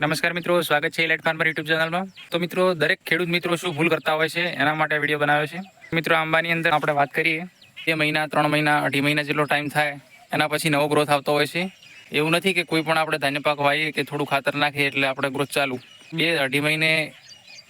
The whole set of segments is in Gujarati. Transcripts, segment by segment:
નમસ્કાર મિત્રો, સ્વાગત છે ઇલેટ ફાર્મર યુટ્યુબ ચેનલમાં તો મિત્રો, દરેક ખેડૂત મિત્રો શું ભૂલ કરતા હોય છે, એના માટે વીડિયો બનાવ્યો છે. મિત્રો આંબાની અંદર આપણે વાત કરીએ. બે મહિના, ત્રણ મહિના, અઢી મહિના જેટલો ટાઈમ થાય, એના પછી નવો ગ્રોથ આવતો હોય છે. એવું નથી કે કોઈ પણ આપણે ધાન્ય પાક વાવીએ કે થોડું ખાતર નાખીએ એટલે આપણે ગ્રોથ ચાલુ. બે અઢી મહિને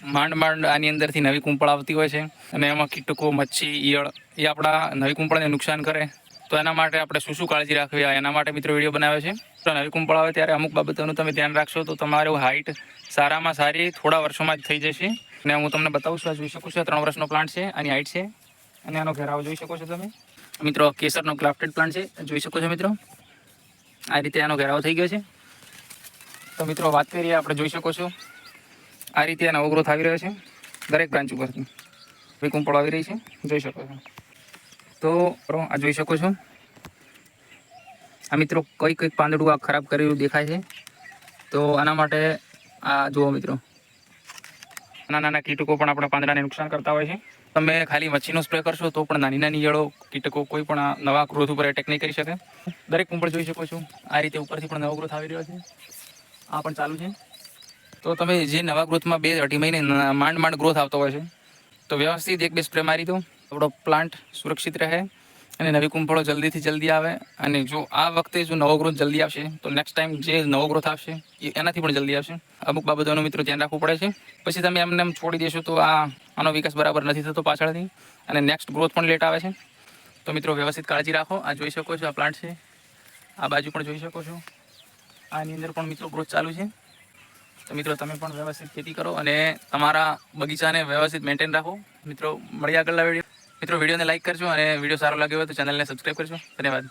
માંડ માંડ આની અંદરથી નવી કુંપળ આવતી હોય છે. અને એમાં કીટકો, મચ્છી, ઈયળ, એ આપણા નવી કુંપળને નુકસાન કરે. તો એના માટે આપણે શું શું કાળજી રાખવી? એના માટે મિત્રો વીડિયો બનાવે છે. તો નવી આવે ત્યારે અમુક બાબતોનું તમે ધ્યાન રાખશો, તો તમારું હાઇટ સારામાં સારી થોડા વર્ષોમાં જ થઈ જશે. અને હું તમને બતાવું છું જોઈ શકું છું ત્રણ વર્ષનો પ્લાન્ટ છે, આની હાઇટ છે, અને આનો ઘેરાવ જોઈ શકો છો તમે. મિત્રો કેસરનો ક્રાફ્ટેડ પ્લાન્ટ છે, જોઈ શકો છો મિત્રો. આ રીતે આનો ઘેરાવ થઈ ગયો છે. તો મિત્રો, વાત કરીએ આપણે જોઈ શકો છો. આ રીતે આ નવો ગ્રોથ આવી રહ્યો છે, દરેક બ્રાન્ચ ઉપરથી. કુંપળ આવી રહી છે, જોઈ શકો છો. તો આ જોઈ શકો છો. આ મિત્રો કઈ કંઈક પાંદડું આ ખરાબ કરેલું દેખાય છે. તો આના માટે આ જુઓ મિત્રો. નાના નાના કીટકો પણ આપણા પાંદડાને નુકસાન કરતા હોય છે. તમે ખાલી મચ્છીનો સ્પ્રે કરશો તો પણ નાની નાની ઈયળો કીટકો કોઈ પણ નવા ગ્રોથ ઉપર એટેક નહીં કરી શકે. દરેક કુંપળ જોઈ શકો છો. આ રીતે ઉપરથી પણ નવો ગ્રોથ આવી રહ્યો છે. આ પણ ચાલુ છે. તો તમે જે નવા ગ્રોથમાં બે અઢી મહિને માંડ માંડ ગ્રોથ આવતો હોય છે, તો વ્યવસ્થિત એક બે સ્પ્રે મારી દો. આપણો પ્લાન્ટ સુરક્ષિત રહે અને નવી કુંભળો જલ્દીથી જલ્દી આવે. અને જો આ વખતે જો નવો ગ્રોથ જલ્દી આવશે, તો નેક્સ્ટ ટાઈમ જે નવો ગ્રોથ આવશે, એ એનાથી પણ જલ્દી આવશે. અમુક બાબતોનું મિત્રો ધ્યાન રાખવું પડે છે. પછી તમે એમને એમ છોડી દેશો તો આ, આનો વિકાસ બરાબર નથી થતો પાછળથી. અને નેક્સ્ટ ગ્રોથ પણ લેટ આવે છે. તો મિત્રો વ્યવસ્થિત કાળજી રાખો. આ જોઈ શકો છો, આ પ્લાન્ટ છે. આ બાજુ પણ જોઈ શકો છો. આની અંદર પણ મિત્રો ગ્રોથ ચાલુ છે. તો મિત્રો તમે પણ વ્યવસ્થિત ખેતી કરો અને તમારા બગીચાને વ્યવસ્થિત મેન્ટેન રાખો. મિત્રો, મળીએ આગળના વીડિયો મિત્રો વિડીયોને લાઈક કરજો અને વીડિયો સારો લાગ્યો હોય તો ચેનલને સબસ્ક્રાઈબ કરજો. ધન્યવાદ.